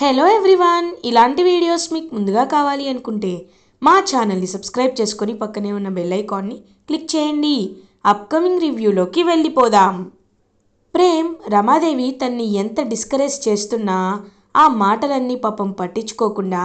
Hello everyone ఇలాంటి videos మీకు ముందుగా కావాలి అనుకుంటే మా ఛానల్ని సబ్స్క్రైబ్ చేసుకొని పక్కనే ఉన్న బెల్ ఐకాన్ని క్లిక్ చేయండి. అప్కమింగ్ రివ్యూలోకి వెళ్ళిపోదాం. ప్రేమ్ రమాదేవి తన్ని ఎంత డిస్కరేజ్ చేస్తున్నా ఆ మాటలన్నీ పాపం పట్టించుకోకుండా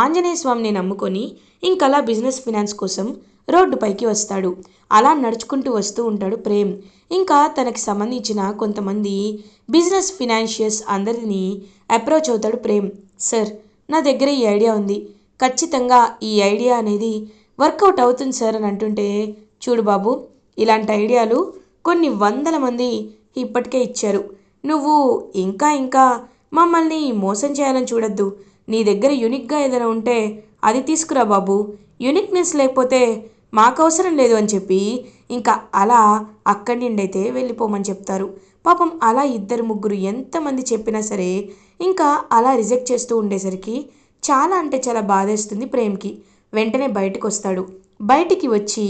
ఆంజనేయ స్వామిని నమ్ముకొని ఇంకలా బిజినెస్ ఫినాన్స్ కోసం రోడ్డుపైకి వస్తాడు. అలా నడుచుకుంటూ వస్తూ ఉంటాడు ప్రేమ్. ఇంకా తనకి సంబంధించిన కొంతమంది బిజినెస్ ఫినాన్షియర్స్ అందరినీ అప్రోచ్ అవుతాడు ప్రేమ్. సార్ నా దగ్గర ఈ ఐడియా ఉంది. ఖచ్చితంగా ఈ ఐడియా అనేది వర్కౌట్ అవుతుంది సార్ అని అంటుంటే చూడు బాబు ఇలాంటి ఐడియాలు కొన్ని వందల మంది ఇప్పటికే ఇచ్చారు. నువ్వు ఇంకా ఇంకా మమ్మల్ని మోసం చేయాలని చూడొద్దు. నీ దగ్గర యూనిక్గా ఏదైనా ఉంటే అది తీసుకురా బాబు. యూనిక్నెస్ లేకపోతే మాకు అవసరం లేదు అని చెప్పి ఇంకా అలా అక్కడి నుండి అయితే వెళ్ళిపోమని చెప్తారు. పాపం అలా ఇద్దరు ముగ్గురు ఎంతమంది చెప్పినా సరే ఇంకా అలా రిజెక్ట్ చేస్తూ ఉండేసరికి చాలా అంటే చాలా బాధేస్తుంది ప్రేమ్కి. వెంటనే బయటకు వస్తాడు బయటికి వచ్చి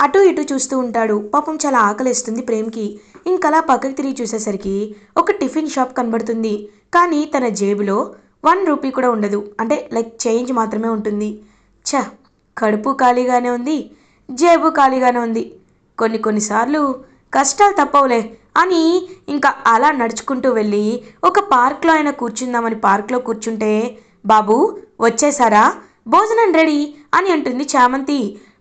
అటు ఇటు చూస్తూ ఉంటాడు. పాపం చాలా ఆకలిస్తుంది ప్రేమ్కి. ఇంకలా పక్కకి తిరిగి చూసేసరికి ఒక టిఫిన్ షాప్ కనబడుతుంది. కానీ తన జేబులో వన్ రూపీ కూడా ఉండదు. అంటే లైక్ చేంజ్ మాత్రమే ఉంటుంది. ఛ కడుపు ఖాళీగానే ఉంది జేబు ఖాళీగానే ఉంది. కొన్ని కొన్నిసార్లు కష్టాలు తప్పవులే అని ఇంకా అలా నడుచుకుంటూ వెళ్ళి ఒక పార్క్లో ఆయన కూర్చుందామని పార్క్లో కూర్చుంటే బాబు వచ్చేసారా భోజనం రెడీ అని అంటుంది చామంతి.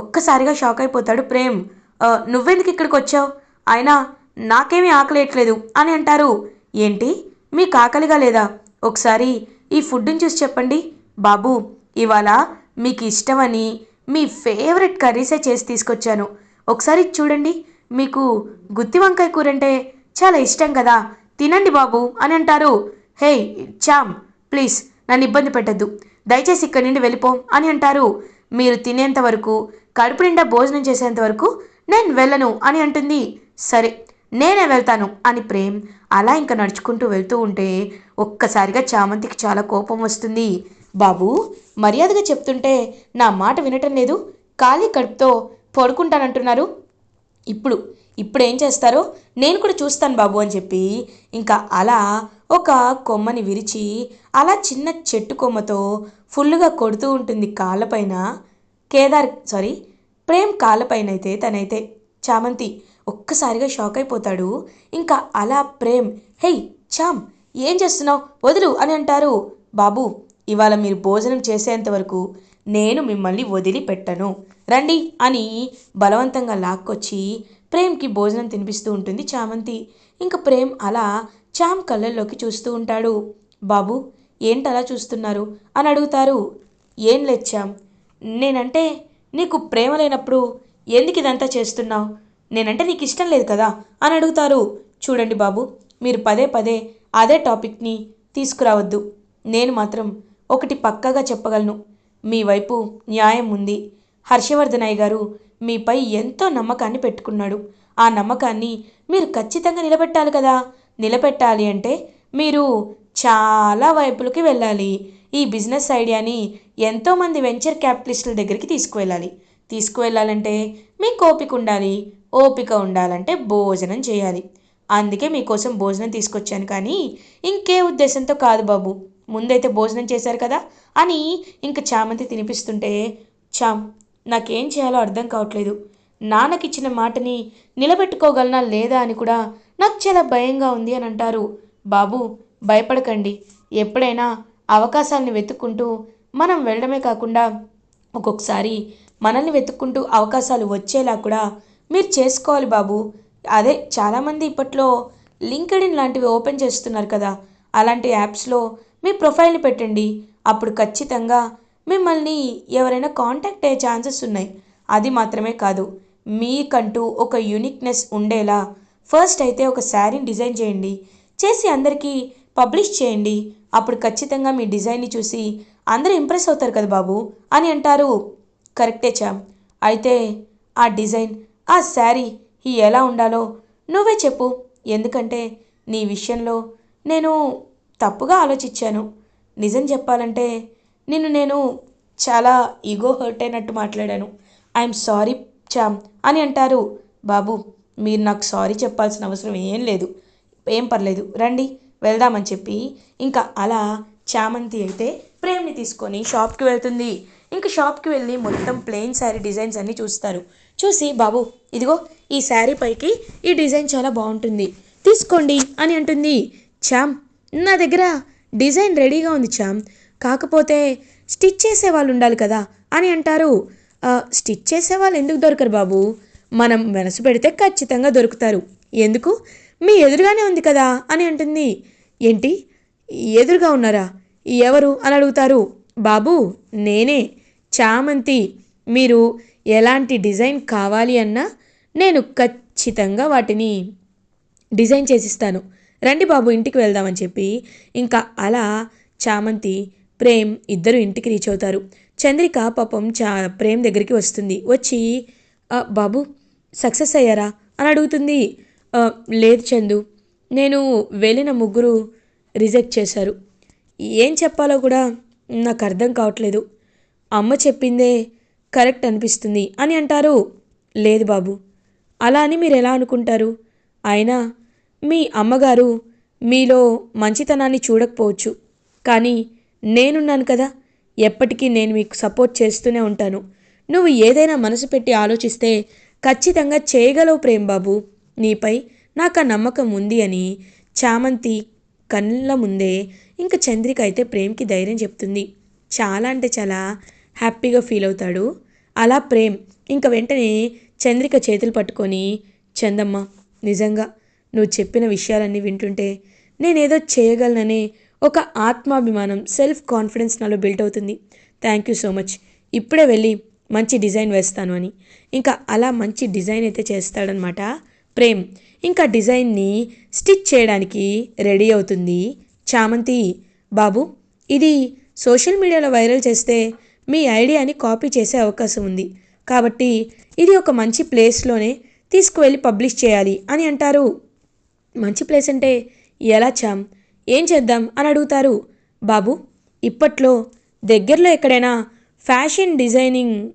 ఒక్కసారిగా షాక్ అయిపోతాడు ప్రేమ్. నువ్వెందుకు ఇక్కడికి వచ్చావు? అయినా నాకేమీ ఆకలేయట్లేదు అని అంటారు. ఏంటి? మీకు ఆకలిగా లేదా? ఒకసారి ఈ ఫుడ్ని చూసి చెప్పండి. బాబు ఇవాళ మీకు ఇష్టమని మీ ఫేవరెట్ కర్రీసే చేసి తీసుకొచ్చాను. ఒకసారి చూడండి. మీకు గుత్తి వంకాయ కూర అంటే చాలా ఇష్టం కదా? తినండి బాబు అని అంటారు. హే చామ్ ప్లీజ్ నన్ను ఇబ్బంది పెట్టద్దు. దయచేసి ఇక్కడి నుండి వెళ్ళిపో అని అంటారు. మీరు తినేంత వరకు కడుపు నిండా భోజనం చేసేంత వరకు నేను వెళ్ళను అని అంటుంది. సరే నేనే వెళ్తాను అని ప్రేమ్ అలా ఇంకా నడుచుకుంటూ వెళ్తూ ఉంటే ఒక్కసారిగా చామంతికి చాలా కోపం వస్తుంది. బాబు మర్యాదగా చెప్తుంటే నా మాట వినటం లేదు. ఖాళీ కడుపుతో పడుకుంటానంటున్నారు. ఇప్పుడు ఇప్పుడు ఏం చేస్తారో నేను కూడా చూస్తాను బాబు అని చెప్పి ఇంకా అలా ఒక కొమ్మని విరిచి అలా చిన్న చెట్టు కొమ్మతో ఫుల్గా కొడుతూ ఉంటుంది కాళ్ళపైన కేదార్ సారీ ప్రేమ్ కాళ్ళపైన అయితే తనైతే చామంతి ఒక్కసారిగా షాక్ అయిపోతాడు. ఇంకా అలా ప్రేమ్ హేయ్ చామ్ ఏం చేస్తున్నావు? వదులు అని అంటారు. బాబు ఇవాళ మీరు భోజనం చేసేంత వరకు నేను మిమ్మల్ని వదిలిపెట్టను. రండి అని బలవంతంగా లాక్కొచ్చి ప్రేమ్కి భోజనం తినిపిస్తూ ఉంటుంది చామంతి. ఇంకా ప్రేమ్ అలా చామ్ కళ్ళల్లోకి చూస్తూ ఉంటాడు. బాబు ఏంటలా చూస్తున్నారు? అని అడుగుతారు. ఏం లేదు నేనంటే నీకు ప్రేమ లేనప్పుడు ఎందుకు ఇదంతా చేస్తున్నావు? నేనంటే నీకు ఇష్టం లేదు కదా? అని అడుగుతారు. చూడండి బాబు మీరు పదే పదే అదే టాపిక్ని తీసుకురావద్దు. నేను మాత్రం ఒకటి పక్కగా చెప్పగలను. మీ వైపు న్యాయం ఉంది. హర్షవర్ధనయ్య గారు మీపై ఎంతో నమ్మకాన్ని పెట్టుకున్నాడు. ఆ నమ్మకాన్ని మీరు ఖచ్చితంగా నిలబెట్టాలి కదా? నిలబెట్టాలి అంటే మీరు చాలా వైపులకి వెళ్ళాలి. ఈ బిజినెస్ ఐడియాని ఎంతోమంది వెంచర్ క్యాపిటలిస్టుల దగ్గరికి తీసుకువెళ్ళాలి. తీసుకువెళ్ళాలంటే మీకు ఓపిక ఉండాలి. ఓపిక ఉండాలంటే భోజనం చేయాలి. అందుకే మీకోసం భోజనం తీసుకొచ్చాను కానీ ఇంకే ఉద్దేశంతో కాదు బాబు. ముందైతే భోజనం చేశారు కదా అని ఇంక చామంతి తినిపిస్తుంటే చామ్ నాకేం చేయాలో అర్థం కావట్లేదు. నాన్నకిచ్చిన మాటని నిలబెట్టుకోగలనా లేదా అని కూడా నాకు చాలా భయంగా ఉంది అని అంటారు. బాబు భయపడకండి. ఎప్పుడైనా అవకాశాలను వెతుక్కుంటూ మనం వెళ్ళడమే కాకుండా ఒక్కొక్కసారి మనల్ని వెతుక్కుంటూ అవకాశాలు వచ్చేలా కూడా మీరు చేసుకోవాలి బాబు. అదే చాలామంది ఇప్పట్లో లింక్డ్ ఇన్ లాంటివి ఓపెన్ చేస్తున్నారు కదా. అలాంటి యాప్స్లో మీ ప్రొఫైల్ని పెట్టండి. అప్పుడు ఖచ్చితంగా మిమ్మల్ని ఎవరైనా కాంటాక్ట్ అయ్యే ఛాన్సెస్ ఉన్నాయి. అది మాత్రమే కాదు మీకంటూ ఒక యూనిక్నెస్ ఉండేలా ఫస్ట్ అయితే ఒక శారీని డిజైన్ చేయండి. చేసి అందరికీ పబ్లిష్ చేయండి. అప్పుడు ఖచ్చితంగా మీ డిజైన్ని చూసి అందరూ ఇంప్రెస్ అవుతారు కదా బాబు అని అంటారు. కరెక్టే చామ్ అయితే ఆ డిజైన్ ఆ శారీ ఈ ఎలా ఉండాలో నువ్వే చెప్పు. ఎందుకంటే నీ విషయంలో నేను తప్పుగా ఆలోచించాను. నిజం చెప్పాలంటే నిన్ను నేను చాలా ఈగో హర్ట్ అయినట్టు మాట్లాడాను. ఐఎమ్ సారీ చామ్ అని అంటారు. బాబు మీరు నాకు సారీ చెప్పాల్సిన అవసరం ఏం లేదు. ఏం పర్లేదు రండి వెళ్దామని చెప్పి ఇంకా అలా చామంతి అయితే ప్రేమ్ని తీసుకొని షాప్కి వెళ్తుంది. ఇంకా షాప్కి వెళ్ళి మొత్తం ప్లెయిన్ శారీ డిజైన్స్ అన్నీ చూస్తారు. చూసి బాబు ఇదిగో ఈ శారీ పైకి ఈ డిజైన్ చాలా బాగుంటుంది. తీసుకోండి అని అంటుంది. చామ్ నా దగ్గర డిజైన్ రెడీగా ఉంది చామ్ కాకపోతే స్టిచ్ చేసే వాళ్ళు ఉండాలి కదా అని అంటారు. స్టిచ్ చేసే వాళ్ళు ఎందుకు దొరకరు బాబు? మనం మనసు పెడితే ఖచ్చితంగా దొరుకుతారు. ఎందుకు? మీ ఎదురుగానే ఉంది కదా అని అంటుంది. ఏంటి? ఎదురుగా ఉన్నారా? ఎవరు అని అడుగుతారు. బాబు నేనే. చామంతి మీరు ఎలాంటి డిజైన్ కావాలి అన్నా నేను ఖచ్చితంగా వాటిని డిజైన్ చేసిస్తాను. రండి బాబు ఇంటికి వెళ్దామని చెప్పి ఇంకా అలా చామంతి ప్రేమ్ ఇద్దరు ఇంటికి రీచ్ అవుతారు. చంద్రిక పాపం చా ప్రేమ్ దగ్గరికి వస్తుంది. వచ్చి బాబు సక్సెస్ అయ్యారా? అని అడుగుతుంది. లేదు చందు నేను వెళ్ళిన ముగ్గురు రిజెక్ట్ చేశారు. ఏం చెప్పాలో కూడా నాకు అర్థం కావట్లేదు. అమ్మ చెప్పిందే కరెక్ట్ అనిపిస్తుంది అని అంటారు. లేదు బాబు అలా అని మీరు ఎలా అనుకుంటారు? అయినా మీ అమ్మగారు మీలో మంచితనాన్ని చూడకపోవచ్చు. కానీ నేనున్నాను కదా. ఎప్పటికీ నేను మీకు సపోర్ట్ చేస్తూనే ఉంటాను. నువ్వు ఏదైనా మనసు పెట్టి ఆలోచిస్తే ఖచ్చితంగా చేయగలవు ప్రేమ్ బాబు నీపై నాకు ఆ నమ్మకం ఉంది అని చామంతి కళ్ళ ముందే ఇంకా చంద్రిక అయితే ప్రేమ్కి ధైర్యం చెప్తుంది. చాలా అంటే చాలా హ్యాపీగా ఫీల్ అవుతాడు. అలా ప్రేమ్ ఇంక వెంటనే చంద్రిక చేతులు పట్టుకొని చందమ్మ నిజంగా నువ్వు చెప్పిన విషయాలన్నీ వింటుంటే నేనేదో చేయగలననే ఒక ఆత్మాభిమానం సెల్ఫ్ కాన్ఫిడెన్స్ నాలో బిల్డ్ అవుతుంది. థ్యాంక్ యూ సో మచ్ ఇప్పుడే వెళ్ళి మంచి డిజైన్ వేస్తాను అని. ఇంకా అలా మంచి డిజైన్ అయితే చేస్తాడనమాట ప్రేమ్. ఇంకా డిజైన్ని స్టిచ్ చేయడానికి రెడీ అవుతుంది చామంతి. బాబు ఇది సోషల్ మీడియాలో వైరల్ చేస్తే మీ ఐడియాని కాపీ చేసే అవకాశం ఉంది. కాబట్టి ఇది ఒక మంచి ప్లేస్లోనే తీసుకువెళ్ళి పబ్లిష్ చేయాలి అని అంటారు. మంచి ప్లేస్ అంటే ఎలా చామ్ ఏం చేద్దాం? అని అడుగుతారు. బాబు ఇప్పట్లో దగ్గరలో ఎక్కడైనా ఫ్యాషన్ డిజైనింగ్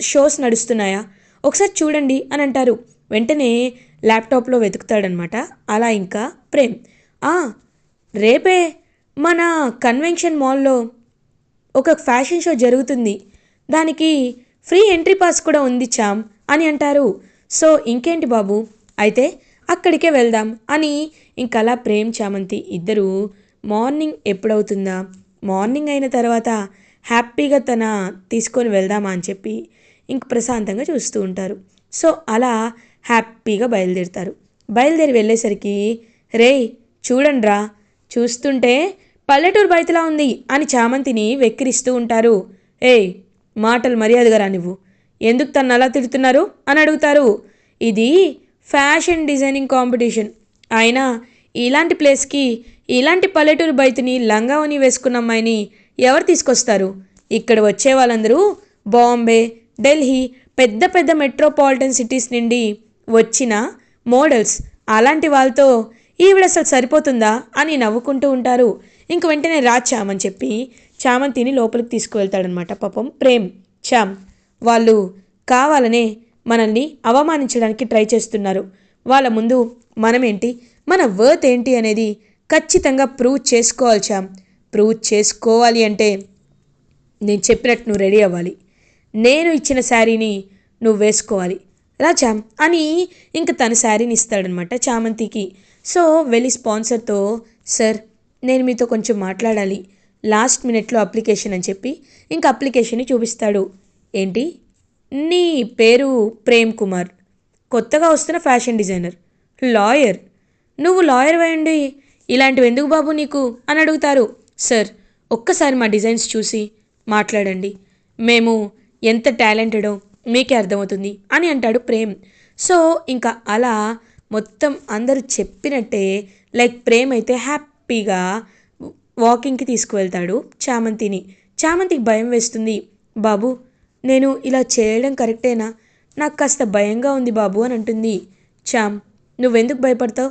షోస్ నడుస్తున్నాయా? ఒకసారి చూడండి అని అంటారు. వెంటనే ల్యాప్టాప్లో వెతుకుతాడనమాట. అలా ఇంకా ప్రేమ్. రేపే మన కన్వెన్షన్ మాల్లో ఒక ఫ్యాషన్ షో జరుగుతుంది. దానికి ఫ్రీ ఎంట్రీ పాస్ కూడా ఉంది చామ్ అని అంటారు. సో ఇంకేంటి బాబు? అయితే అక్కడికే వెళ్దాం అని ఇంకలా ప్రేమ్ చామంతి ఇద్దరు మార్నింగ్ ఎప్పుడవుతుందా? మార్నింగ్ అయిన తర్వాత హ్యాపీగా తన తీసుకొని వెళ్దామా అని చెప్పి ఇంక ప్రశాంతంగా చూస్తూ ఉంటారు. సో అలా హ్యాపీగా బయలుదేరుతారు. బయలుదేరి వెళ్ళేసరికి రేయ్ చూడండిరా చూస్తుంటే పల్లెటూరు బయటలా ఉంది అని చామంతిని వెక్కిరిస్తూ ఉంటారు. ఏయ్ మాటలు మర్యాదగా రా నువ్వు. ఎందుకు తను అలా తిడుతున్నారు? అని అడుగుతారు. ఇది ఫ్యాషన్ డిజైనింగ్ కాంపిటీషన్. అయినా ఇలాంటి ప్లేస్కి ఇలాంటి పల్లెటూరు బయటిని లంగావని వేసుకున్న అమ్మాయిని ఎవరు తీసుకొస్తారు? ఇక్కడ వచ్చే వాళ్ళందరూ బాంబే ఢిల్లీ పెద్ద పెద్ద మెట్రోపాలిటన్ సిటీస్ నుండి వచ్చిన మోడల్స్ అలాంటి వాళ్ళతో ఈవిడ అసలు సరిపోతుందా అని నవ్వుకుంటూ ఉంటారు. ఇంక వెంటనే రా చామ్ అని చెప్పి చామంతిని లోపలికి తీసుకువెళ్తాడనమాట పాపం ప్రేమ్ చామ్. వాళ్ళు కావాలనే మనల్ని అవమానించడానికి ట్రై చేస్తున్నారు. వాళ్ళ ముందు మనమేంటి? మన వర్త్ ఏంటి అనేది ఖచ్చితంగా ప్రూవ్ చేసుకోవాలి చామ్ ప్రూవ్ చేసుకోవాలి అంటే నేను చెప్పినట్టు నువ్వు రెడీ అవ్వాలి. నేను ఇచ్చిన శారీని నువ్వు వేసుకోవాలి. రాచా అని ఇంక తన శారీని ఇస్తాడనమాట చామంతికి. సో వెళ్ళి స్పాన్సర్తో సార్ నేను మీతో కొంచెం మాట్లాడాలి. లాస్ట్ మినిట్లో అప్లికేషన్ అని చెప్పి ఇంక అప్లికేషన్ని చూపిస్తాడు. ఏంటి? నీ పేరు ప్రేమ్ కుమార్. కొత్తగా వస్తున్న ఫ్యాషన్ డిజైనర్. లాయర్. నువ్వు లాయర్ అయ్యండి ఇలాంటివి ఎందుకు బాబు నీకు? అని అడుగుతారు. సార్ ఒక్కసారి మా డిజైన్స్ చూసి మాట్లాడండి. మేము ఎంత టాలెంటెడో మీకే అర్థమవుతుంది అని అంటాడు ప్రేమ్. సో ఇంకా అలా మొత్తం అందరూ చెప్పినట్టే లైక్ ప్రేమ్ అయితే హ్యాపీగా వాకింగ్కి తీసుకువెళ్తాడు చామంతిని. చామంతికి భయం వేస్తుంది. బాబు నేను ఇలా చేయడం కరెక్టేనా? నాకు కాస్త భయంగా ఉంది బాబు అని అంటుంది. చామ్ నువ్వెందుకు భయపడతావు?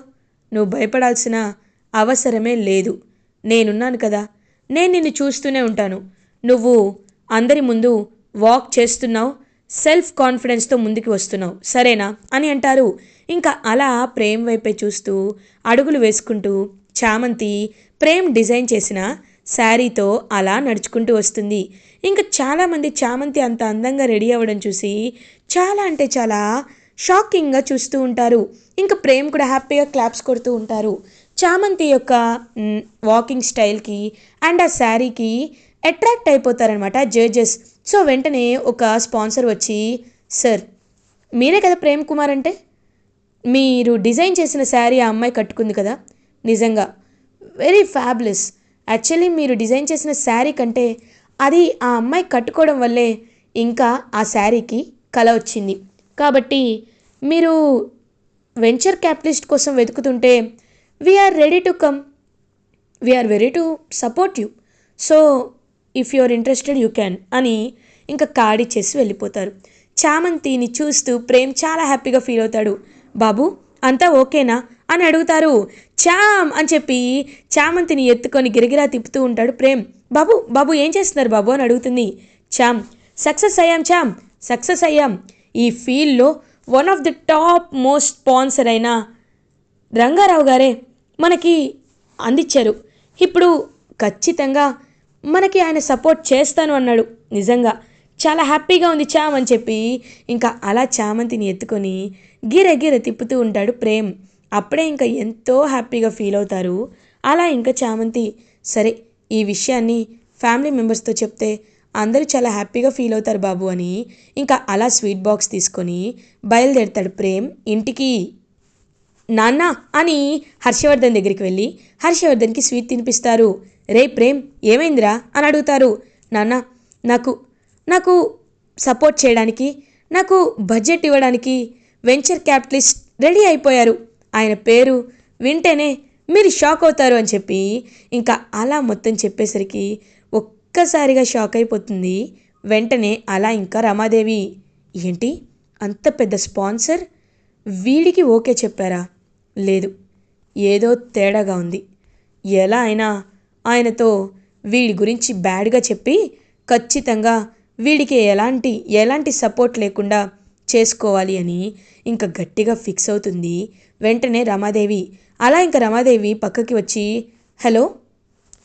నువ్వు భయపడాల్సిన అవసరమే లేదు. నేనున్నాను కదా. నేను నిన్ను చూస్తూనే ఉంటాను. నువ్వు అందరి ముందు వాక్ చేస్తున్నావు. సెల్ఫ్ కాన్ఫిడెన్స్తో ముందుకు వస్తున్నావు. సరేనా? అని అంటారు. ఇంకా అలా ప్రేమ్ వైపే చూస్తూ అడుగులు వేసుకుంటూ చామంతి ప్రేమ్ డిజైన్ చేసిన శారీతో అలా నడుచుకుంటూ వస్తుంది. ఇంకా చాలామంది చామంతి అంత అందంగా రెడీ అవ్వడం చూసి చాలా అంటే చాలా షాకింగ్గా చూస్తూ ఉంటారు. ఇంకా ప్రేమ్ కూడా హ్యాపీగా క్లాప్స్ కొడుతూ ఉంటారు. చామంతి యొక్క వాకింగ్ స్టైల్కి అండ్ ఆ శారీకి అట్రాక్ట్ అయిపోతారనమాట జడ్జెస్. సో వెంటనే ఒక స్పాన్సర్ వచ్చి సార్ మీరే కదా ప్రేమ్ కుమార్ అంటే? మీరు డిజైన్ చేసిన శారీ ఆ అమ్మాయి కట్టుకుంది కదా? నిజంగా. Very fabulous. యాక్చువల్లీ మీరు డిజైన్ చేసిన శారీ కంటే అది ఆ అమ్మాయి కట్టుకోవడం వల్లే ఇంకా ఆ శారీకి కల వచ్చింది. కాబట్టి మీరు వెంచర్ క్యాపిటలిస్ట్ కోసం వెతుకుతుంటే we're ready to come we're very to support you so if you are interested you can అని ఇంకా కార్డ్ చేసి వెళ్ళిపోతారు. చామంతిని చూస్తూ ప్రేమ్ చాలా హ్యాపీగా ఫీల్ అవుతాడు. బాబు అంతా ఓకేనా? అని అడుగుతారు. చామ్ అని చెప్పి చామంతిని ఎత్తుకొని గిరగిరా తిప్పుతూ ఉంటాడు ప్రేమ్. బాబు బాబు ఏం చేస్తున్నారు బాబు అని అడుగుతుంది. చామ్ సక్సెస్ అయ్యాం చామ్ సక్సెస్ అయ్యాం. ఈ ఫీల్డ్లో one of the top most sponsor అయిన రంగారావు గారే మనకి అందించారు ఇప్పుడు ఖచ్చితంగా మనకి ఆయన సపోర్ట్ చేస్తాను అన్నాడు. నిజంగా చాలా హ్యాపీగా ఉంది చామ్ అని చెప్పి ఇంకా అలా చామంతిని ఎత్తుకొని గిర గిర తిప్పుతూ ఉంటాడు ప్రేమ్. అప్పుడే ఇంకా ఎంతో హ్యాపీగా ఫీల్ అవుతారు. అలా ఇంకా చామంతి సరే ఈ విషయాన్ని ఫ్యామిలీ మెంబర్స్తో చెప్తే అందరూ చాలా హ్యాపీగా ఫీల్ అవుతారు బాబు అని. ఇంకా అలా స్వీట్ బాక్స్ తీసుకొని బయలుదేరుతాడు ప్రేమ్ ఇంటికి. నాన్న అని హర్షవర్ధన్ దగ్గరికి వెళ్ళి హర్షవర్ధన్కి స్వీట్ తినిపిస్తారు. రే ప్రేమ్ ఏమైందిరా అని అడుగుతారు. నాన్న నాకు నాకు సపోర్ట్ చేయడానికి నాకు బడ్జెట్ ఇవ్వడానికి వెంచర్ క్యాపిటలిస్ట్ రెడీ అయిపోయారు. ఆయన పేరు వింటేనే మీరు షాక్ అవుతారు అని చెప్పి ఇంకా అలా మొత్తం చెప్పేసరికి ఒక్కసారిగా షాక్ అయిపోతుంది. వెంటనే అలా ఇంకా రమాదేవి ఏంటి? అంత పెద్ద స్పాన్సర్? వీడికి ఓకే చెప్పారా? లేదు. ఏదో తేడాగా ఉంది. ఎలా అయినా ఆయనతో వీడి గురించి బ్యాడ్గా చెప్పి ఖచ్చితంగా వీడికి ఎలాంటి ఎలాంటి సపోర్ట్ లేకుండా చేసుకోవాలి అని ఇంకా గట్టిగా ఫిక్స్ అవుతుంది. వెంటనే రమాదేవి అలా ఇంకా రమాదేవి పక్కకి వచ్చి హలో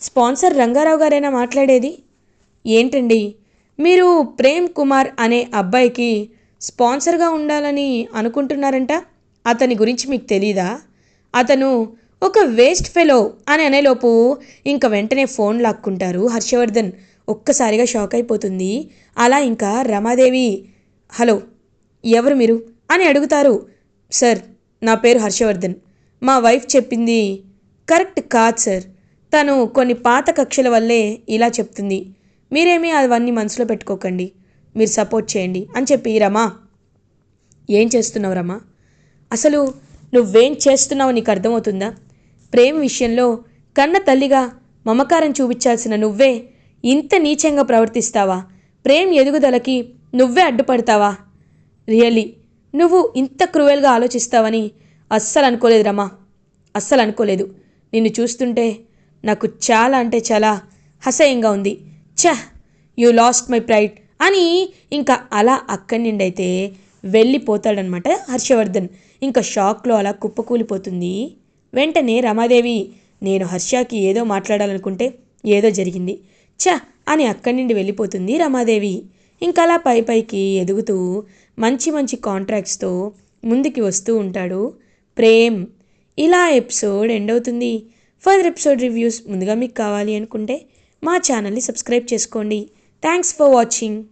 స్పాన్సర్ రంగారావు గారైనా మాట్లాడేది? ఏంటండి? మీరు ప్రేమ్ కుమార్ అనే అబ్బాయికి స్పాన్సర్గా ఉండాలని అనుకుంటున్నారంట? అతని గురించి మీకు తెలీదా? అతను ఒక వేస్ట్ ఫెలో అని అనేలోపు ఇంకా వెంటనే ఫోన్ లాక్కుంటారు హర్షవర్ధన్. ఒక్కసారిగా షాక్ అయిపోతుంది. అలా ఇంకా రమాదేవి హలో ఎవరు మీరు? అని అడుగుతారు. సార్ నా పేరు హర్షవర్ధన్. మా వైఫ్ చెప్పింది కరెక్ట్ కాదు సార్. తను కొన్ని పాత కక్షల వల్లే ఇలా చెప్తుంది. మీరేమీ అవన్నీ మనసులో పెట్టుకోకండి. మీరు సపోర్ట్ చేయండి. అని చెప్పి రమా. ఏం చేస్తున్నావు రమా? అసలు నువ్వేం చేస్తున్నావు నీకు అర్థమవుతుందా? ప్రేమ విషయంలో కన్న తల్లిగా మమకారం చూపించాల్సిన నువ్వే ఇంత నీచంగా ప్రవర్తిస్తావా? ప్రేమ్ ఎదుగుదలకి నువ్వే అడ్డుపడతావా? రియల్లీ నువ్వు ఇంత క్రూయల్గా ఆలోచిస్తావని అస్సలు అనుకోలేదు రమా. అస్సలు అనుకోలేదు. నిన్ను చూస్తుంటే నాకు చాలా అంటే చాలా అసహ్యంగా ఉంది. ఛ! యూ లాస్ట్ మై ప్రైడ్ అని ఇంకా అలా అక్కడి నుండి అయితే వెళ్ళిపోతాడనమాట హర్షవర్ధన్. ఇంకా షాక్లో అలా కుప్పకూలిపోతుంది. వెంటనే రమాదేవి నేను హర్షకి ఏదో మాట్లాడాలనుకుంటే ఏదో జరిగింది. ఛ! అని అక్కడి నుండి వెళ్ళిపోతుంది రమాదేవి. ఇంకా అలా పై పైకి ఎదుగుతూ మంచి మంచి కాంట్రాక్ట్స్తో ముందుకి వస్తూ ఉంటాడు. ప్రేమ్ ఇలా ఎపిసోడ్ ఎండ్ అవుతుంది. ఫర్దర్ ఎపిసోడ్ రివ్యూస్ ముందుగా మీకు కావాలి అనుకుంటే మా ఛానల్ని సబ్స్క్రైబ్ చేసుకోండి. Thanks for watching.